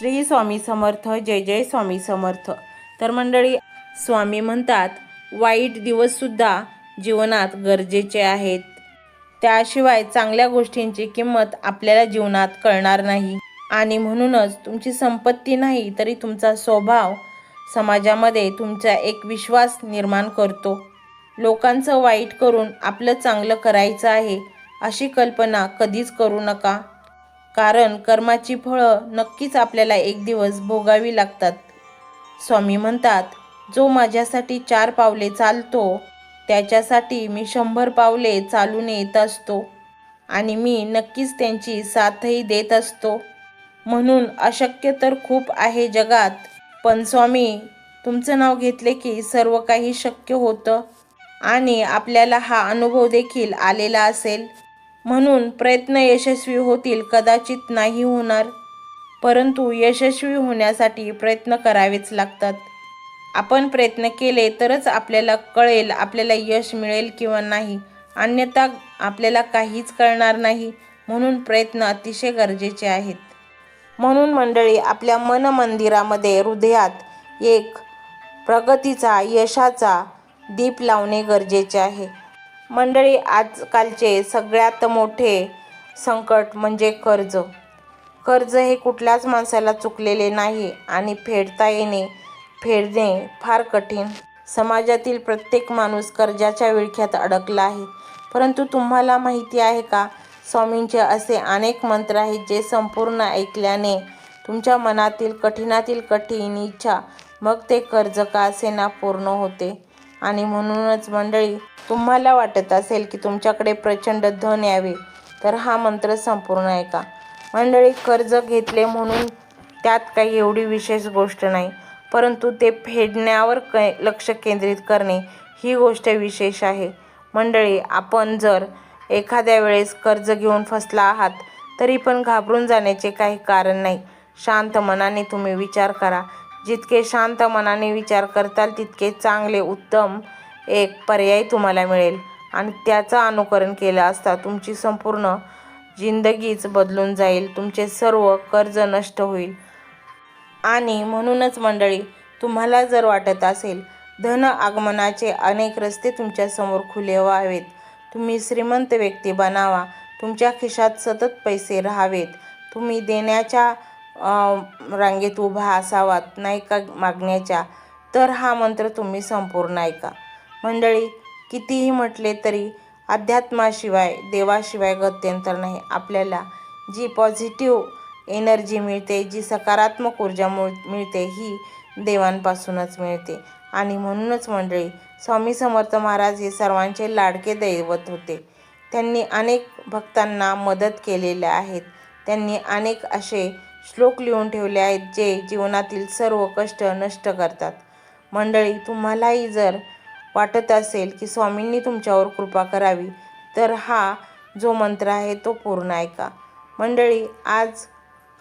श्री स्वामी समर्थ जय जय स्वामी समर्थ. तर मंडळी स्वामी म्हणतात वाईट दिवससुद्धा जीवनात गरजेचे आहेत. त्याशिवाय चांगल्या गोष्टींची किंमत आपल्याला जीवनात कळणार नाही. आणि म्हणूनच तुमची संपत्ती नाही तरी तुमचा स्वभाव समाजामध्ये तुमचा एक विश्वास निर्माण करतो. लोकांचं वाईट करून आपलं चांगलं करायचं आहे अशी कल्पना कधीच करू नका. कारण कर्माची फळं नक्कीच आपल्याला एक दिवस भोगावी लागतात. स्वामी म्हणतात जो माझ्यासाठी चार पावले चालतो त्याच्यासाठी मी शंभर पावले चालून येत असतो आणि मी नक्कीच त्यांची साथही देत असतो. म्हणून अशक्य तर खूप आहे जगात पण स्वामी तुमचं नाव घेतले की सर्व काही शक्य होतं आणि आपल्याला हा अनुभव देखील आलेला असेल. म्हणून प्रयत्न यशस्वी होतील कदाचित नाही होणार. परंतु यशस्वी होण्यासाठी प्रयत्न करावेच लागतात. आपण प्रयत्न केले तरच आपल्याला कळेल आपल्याला यश मिळेल किंवा नाही. अन्यथा आपल्याला काहीच कळणार नाही म्हणून प्रयत्न अतिशय गरजेचे आहेत. म्हणून मंडळी आपल्या मन मंदिरामध्ये हृदयात एक प्रगतीचा यशाचा दीप लावणे गरजेचे आहे. मंडळी आजकालचे सगळ्यात मोठे संकट म्हणजे कर्ज. कर्ज हे कुठल्याच माणसाला चुकलेले नाही आणि फेडता येणे फेडणे फार कठीण. समाजातील प्रत्येक माणूस कर्जाच्या विळख्यात अडकला आहे. परंतु तुम्हाला माहिती आहे का स्वामींचे असे अनेक मंत्र आहेत जे संपूर्ण ऐकल्याने तुमच्या मनातील कठीणातील कठीण इच्छा मग ते कर्ज का असेना पूर्ण होते. आणि म्हणूनच मंडळी तुम्हाला वाटत असेल की तुमच्याकडे प्रचंड धन यावे तर हा मंत्र संपूर्ण ऐका मंडळी कर्ज घेतले म्हणून त्यात काही एवढी विशेष गोष्ट नाही परंतु ते फेडण्यावर क लक्ष केंद्रित करणे ही गोष्ट विशेष आहे. मंडळी आपण जर एखाद्या वेळेस कर्ज घेऊन फसला आहात तरी पण घाबरून जाण्याचे काही कारण नाही. शांत मनाने तुम्ही विचार करा. जितके शांत मनाने विचार करताल तितके चांगले उत्तम एक पर्याय तुम्हाला मिळेल. आणि त्याचं अनुकरण केलं असता तुमची संपूर्ण जिंदगीच बदलून जाईल. तुमचे सर्व कर्ज नष्ट होईल. आणि म्हणूनच मंडळी तुम्हाला जर वाटत असेल धन आगमनाचे अनेक रस्ते तुमच्यासमोर खुले व्हावेत. तुम्ही श्रीमंत व्यक्ती बनावा. तुमच्या खिशात सतत पैसे राहावेत. तुम्ही देण्याच्या रांगेत उभा असावात नाही का मागण्याच्या? तर हा मंत्र तुम्ही संपूर्ण ऐका. मंडळी कितीही म्हटले तरी अध्यात्माशिवाय देवाशिवाय गत्यंतर नाही. आपल्याला जी पॉझिटिव्ह एनर्जी मिळते जी सकारात्मक ऊर्जा मिळते ही देवांपासूनच मिळते. आणि म्हणूनच मंडळी स्वामी समर्थ महाराज हे सर्वांचे लाडके दैवत होते. त्यांनी अनेक भक्तांना मदत केलेल्या आहेत. त्यांनी अनेक असे श्लोक लिहून ठेवले आहेत जे जीवनातील सर्व कष्ट नष्ट करतात. मंडळी तुम्हालाही जर वाटत असेल की स्वामींनी तुमच्यावर कृपा करावी तर हा जो मंत्र आहे तो पूर्ण ऐका. मंडळी आज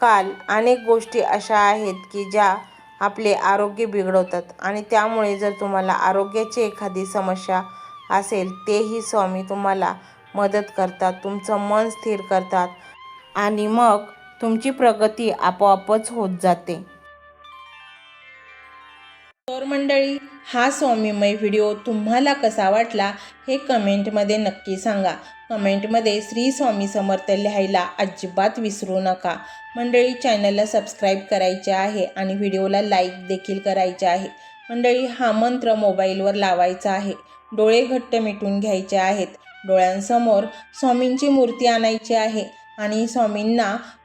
काल अनेक गोष्टी अशा आहेत की ज्या आपले आरोग्य बिघडवतात आणि त्यामुळे जर तुम्हाला आरोग्याची एखादी समस्या असेल तेही स्वामी तुम्हाला मदत करतात तुमचं मन स्थिर करतात आणि मग तुमची प्रगती आपोआपच होत जाते. तर मंडळी हा स्वामीमय व्हिडिओ तुम्हाला कसा वाटला हे कमेंटमध्ये नक्की सांगा. कमेंटमध्ये श्री स्वामी समर्थ लिहायला अजिबात विसरू नका. मंडळी चॅनलला सबस्क्राईब करायचे आहे आणि व्हिडिओला लाईक देखील करायचे आहे. मंडळी हा मंत्र मोबाईलवर लावायचा आहे. डोळे घट्ट मिटून घ्यायचे आहेत. डोळ्यांसमोर स्वामींची मूर्ती आणायची आहे आणि स्वामींना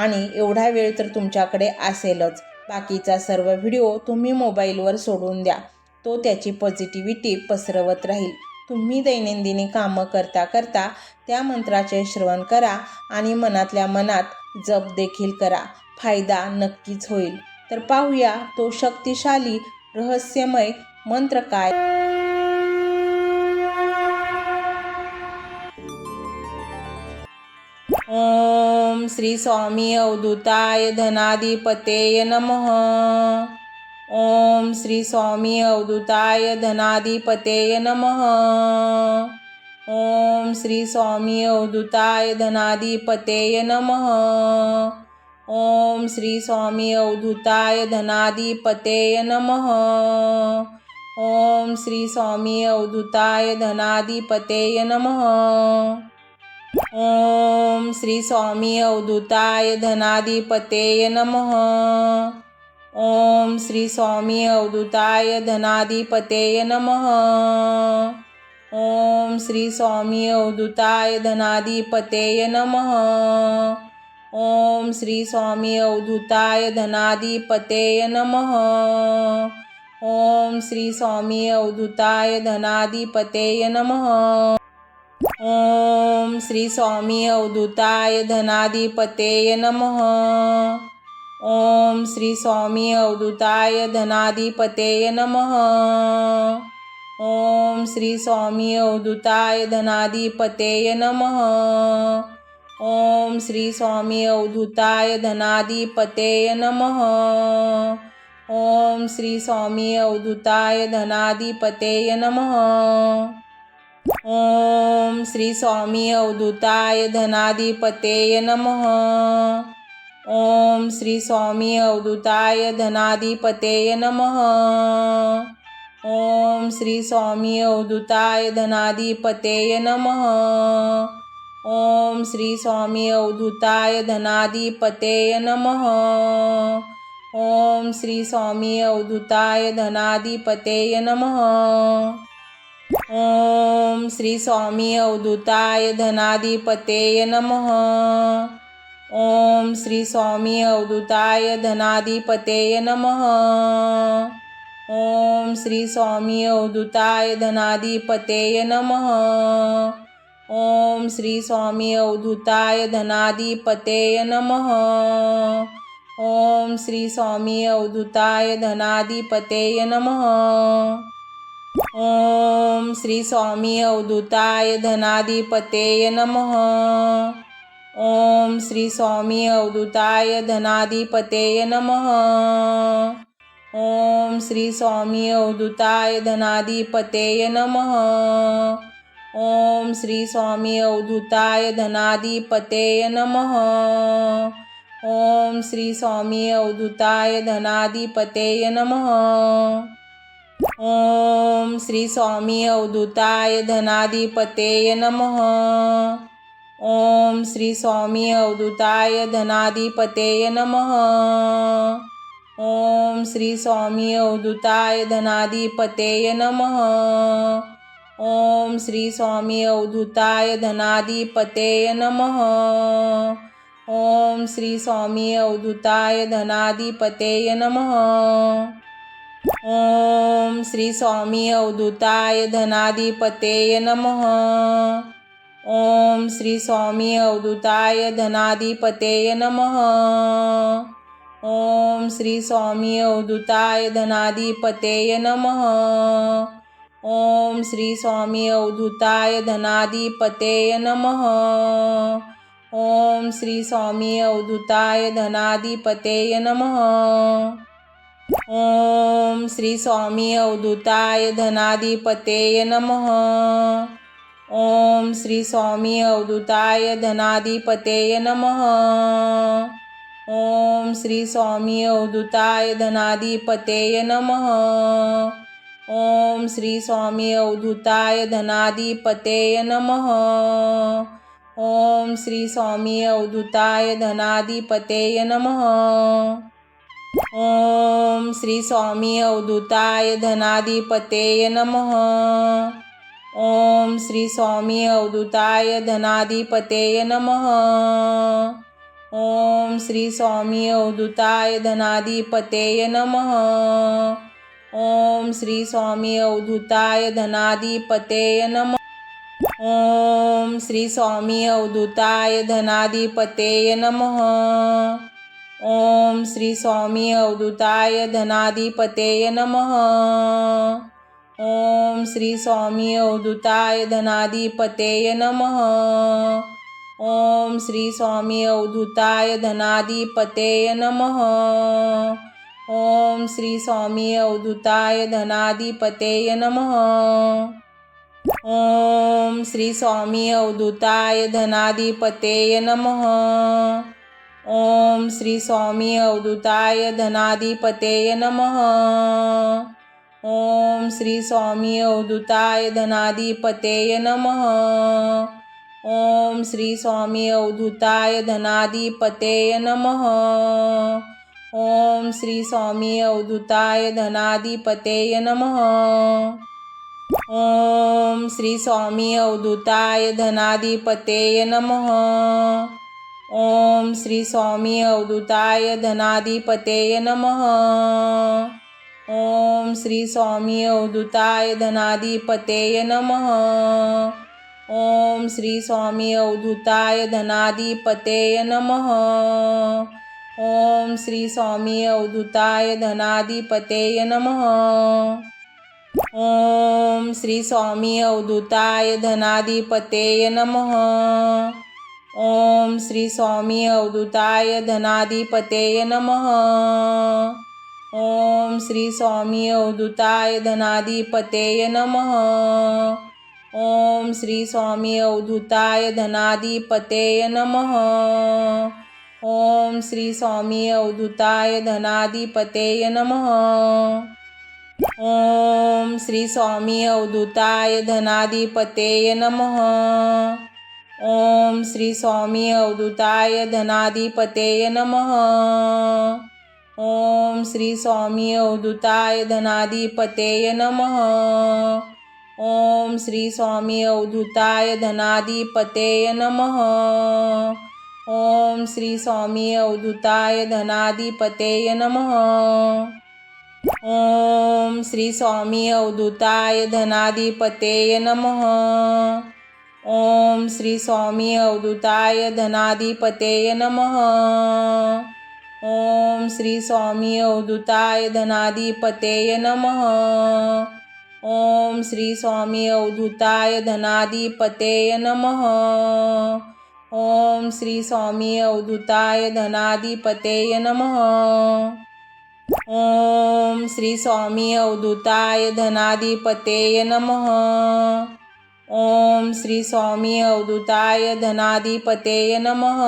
आणि एवढा वेळ तर तुमच्याकडे असेलच. बाकीचा सर्व व्हिडिओ तुम्ही मोबाईलवर सोडून द्या. तो त्याची पॉझिटिव्हिटी पसरवत राहील. तुम्ही दैनंदिनी कामं करता करता त्या मंत्राचे श्रवण करा आणि मनातल्या मनात जप देखील करा. फायदा नक्कीच होईल. तर पाहूया तो शक्तिशाली रहस्यमय मंत्र काय? ओम श्री स्वामी अवधूताय धनाधिपतेय नमः. ओम श्री स्वामी अवधूताय धनाधिपतेय नमः. ओम श्री स्वामी अवधूताय धनाधिपतेय नमः. ओम श्री स्वामी अवधूताय धनाधिपतेय नमः. ओम श्री स्वामी अवधूताय धनाधिपतेय नमः. ओम श्री स्वामी अवधूताय धनाधिपतेय नमः। ओम श्री स्वामी अवधूताय धनाधिपतेय नमः। ओम श्री स्वामी अवधूताय धनाधिपतेय नमः। ओम श्री स्वामी अवधूताय धनाधिपतेय नमः। ओम श्री स्वामी अवधूताय धनाधिपतेय नमः। ओम श्री स्वामी अवधूताय धनाधिपतेय नमः. ओम श्री स्वामी अवधूताय धनाधिपतेय नमः. ओम श्री स्वामी अवधूताय धनाधिपतेय नमः. ओम श्री स्वामी अवधूताय धनाधिपतेय नमः. ओम श्री स्वामी अवधूताय धनाधिपतेय नमः. ओम श्री स्वामी अवधूताय धनाधिपतेय नमः। ओम श्री स्वामी अवधूताय धनाधिपतेय नमः। ओम श्री स्वामी अवधूताय धनाधिपतेय नमः। ओम श्री स्वामी अवधूताय धनाधिपतेय नमः। ओम श्री स्वामी अवधूताय धनाधिपतेय नमः। ओम श्री स्वामी अवधूताय धनाधिपतेय नमः. ओम श्री स्वामी अवधूताय धनाधिपतेय नमः. ओम श्री स्वामी अवधूताय धनाधिपतेय नमः. ओम श्री स्वामी अवधूताय धनाधिपतेय नमः. ओम श्री स्वामी अवधूताय धनाधिपतेय नमः. ओम श्री स्वामी अवधूताय धनाधिपतेय नमः। ओम श्री स्वामी अवधूताय धनाधिपतेय नमः। ओम श्री स्वामी अवधूताय धनाधिपतेय नमः। ओम श्री स्वामी अवधूताय धनाधिपतेय नमः। ओम श्री स्वामी अवधूताय धनाधिपतेय नमः। ओम श्री स्वामी अवधूताय धनाधिपतेय नमः. ओम श्री स्वामी अवधूताय धनाधिपतेय नमः. ओम श्री स्वामी अवधूताय धनाधिपतेय नमः. ओम श्री स्वामी अवधूताय धनाधिपतेय नमः. ओम श्री स्वामी अवधूताय धनाधिपतेय नमः. ओम श्री स्वामी अवधूताय धनाधिपतेय नमः। ओम श्री स्वामी अवधूताय धनाधिपतेय नमः। ओम श्री स्वामी अवधूताय धनाधिपतेय नमः। ओम श्री स्वामी अवधूताय धनाधिपतेय नमः। ओम श्री स्वामी अवधूताय धनाधिपतेय नमः। ओम श्री स्वामी अवधूताय धनाधिपतेय नमः. ओम श्री स्वामी अवधूताय धनाधिपतेय नमः. ओम श्री स्वामी अवधूताय धनाधिपतेय नमः. ओम श्री स्वामी अवधूताय धनाधिपतेय नमः. ओम श्री स्वामी अवधूताय धनाधिपतेय नमः. ओम श्री स्वामी अवधूताय धनाधिपतेय नमः. ओम श्री स्वामी अवधूताय धनाधिपतेय नमः. ओम श्री स्वामी अवधूताय धनाधिपतेय नमः. ओम श्री स्वामी अवधूताय धनाधिपतेय नम. ओम श्री स्वामी अवधूताय धनाधिपतेय नमः. ओम श्री स्वामी अवधूताय धनाधिपतेय नमः. ओम श्री स्वामी अवधूताय धनाधिपतेय नमः. ओम श्री स्वामी अवधूताय धनाधिपतेय नमः. ओम श्री स्वामी अवधूताय धनाधिपतेय नमः. ओम श्री स्वामी अवधूताय धनाधिपतेय नमः. ओम श्री स्वामी अवधूताय धनाधिपतेय नमः। ओम श्री स्वामी अवधूताय धनाधिपतेय नमः। ओम श्री स्वामी अवधूताय धनाधिपतेय नमः। ओम श्री स्वामी अवधूताय धनाधिपतेय नमः। ओम श्री स्वामी अवधूताय धनाधिपतेय नमः। ओम श्री स्वामी अवधूताय धनाधिपतेय नमः। ओम श्री स्वामी अवधूताय धनाधिपतेय नमः। ओम श्री स्वामी अवधूताय धनाधिपतेय नमः। ओम श्री स्वामी अवधूताय धनाधिपतेय नमः। ओम श्री स्वामी अवधूताय धनाधिपतेय नमः। ओम श्री स्वामी अवधूताय धनाधिपतेय नमः। ओम श्री स्वामी अवधूताय धनाधिपतेय नमः। ओम श्री स्वामी अवधूताय धनाधिपतेय नमः। ओम श्री स्वामी अवधूताय धनाधिपतेय नमः। ओम श्री स्वामी अवधूताय धनाधिपतेय नमः। ओम श्री स्वामी अवधूताय धनाधिपतेय नमः। ओम श्री स्वामी अवधूताय धनाधिपतेय नमः। ओम श्री स्वामी अवधूताय धनाधिपतेय नमः। ओम श्री स्वामी अवधूताय धनाधिपतेय नमः। ओम श्री स्वामी अवधूताय धनाधिपतेय नमः। ओम श्री स्वामी अवधूताय धनाधिपतेय नमः। ओम श्री स्वामी अवधूताय धनाधिपतेय नमः। ओम श्री स्वामी अवधूताय धनाधिपतेय नमः। ओम श्री स्वामी अवधूताय धनाधिपतेय नमः। ओम श्री स्वामी अवधूताय धनाधिपतेय नमः। ओम श्री स्वामी अवधूताय धनाधिपतेय नमः।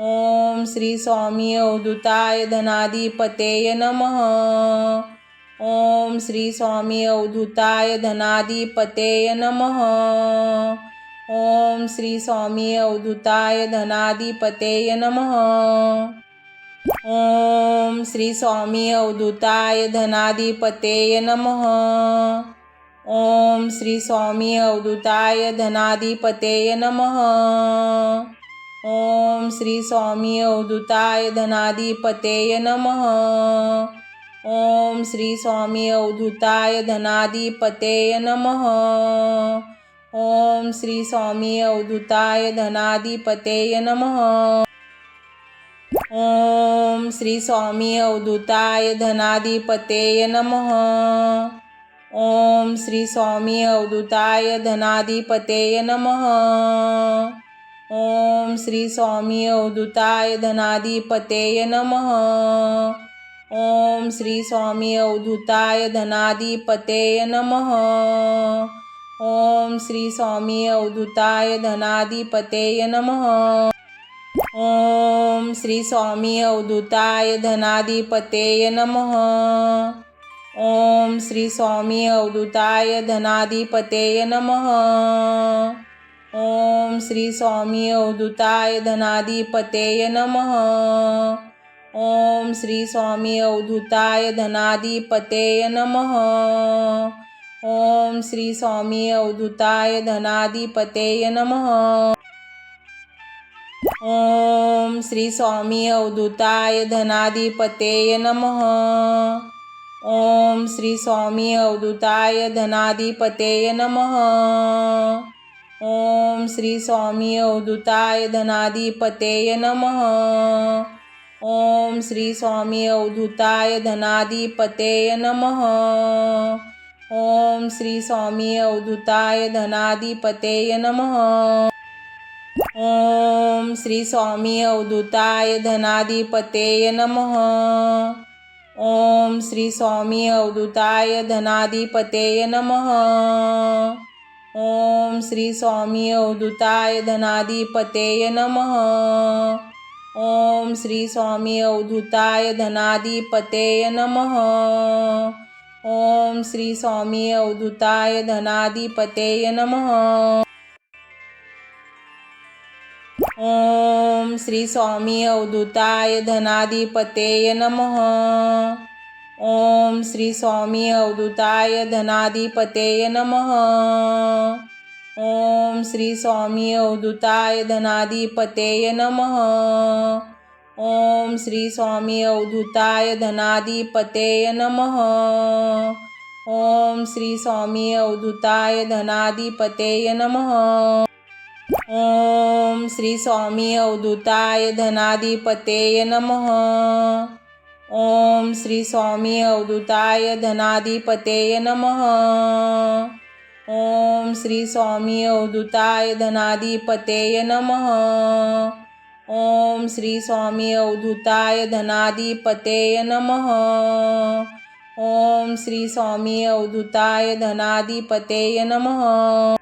ओम श्री स्वामी अवधूताय धनाधिपतेय नमः। ओम श्री स्वामी अवधूताय धनाधिपतेय नमः। ओम श्री स्वामी अवधूताय धनाधिपतेय नमः। ओम श्री स्वामी अवधूताय धनाधिपतेय नमः। ओम श्री स्वामी अवधूताय धनाधिपतेय नमः। ओम श्री स्वामी अवधूताय धनाधिपतेय नमः। ओम श्री स्वामी अवधूताय धनाधिपतेय नमः। ओम श्री स्वामी अवधूताय धनाधिपतेय नमः। ओम श्री स्वामी अवधूताय धनाधिपतेय नमः। ओम श्री स्वामी अवधूताय धनाधिपतेय नमः। ओम श्री स्वामी अवधूताय धनाधिपतेय नमः। ओम श्री स्वामी अवधूताय धनाधिपतेय नमः। ओम श्री स्वामी अवधूताय धनाधिपतेय नमः। ओम श्री स्वामी अवधूताय धनाधिपतेय नमः। ओम श्री स्वामी अवधूताय धनाधिपतेय नमः। ओम श्री स्वामी अवधूताय धनाधिपतेय नमः। ओम श्री स्वामी अवधूताय धनाधिपतेय नमः। ओम श्री स्वामी अवधूताय धनाधिपतेय नमः। ओम श्री स्वामी अवधूताय धनाधिपतेय नमः। ओम श्री स्वामी अवधूताय धनाधिपतेय नमः. ओम श्री स्वामी अवधूताय धनाधिपतेय नमः. ओम श्री स्वामी अवधूताय धनाधिपतेय नमः. ओम श्री स्वामी अवधूताय धनाधिपतेय नमः. ओम श्री स्वामी अवधूताय धनाधिपतेय नमः. ओम श्री स्वामी अवधूताय धनाधिपतेय नमः। ओम श्री स्वामी अवधूताय धनाधिपतेय नमः। ओम श्री स्वामी अवधूताय धनाधिपतेय नमः। ओम श्री स्वामी अवधूताय धनाधिपतेय नमः। ओम श्री स्वामी अवधूताय धनाधिपतेय नमः। ओम श्री स्वामी अवधूताय धनाधिपतेय नमः। ओम श्री स्वामी अवधूताय धनाधिपतेय नमः। ओम श्री स्वामी अवधूताय धनाधिपतेय नमः। ओम श्री स्वामी अवधूताय धनाधिपतेय नमः। ओम श्री स्वामी अवधूताय धनाधिपतेय नमः. ओम श्री स्वामी अवधूताय धनाधिपतेय नमः. ओम श्री स्वामी अवधूताय धनाधिपतेय नमः. ओम श्री स्वामी अवधूताय धनाधिपतेय नमः. ओम श्री स्वामी अवधूताय धनाधिपतेय नमः.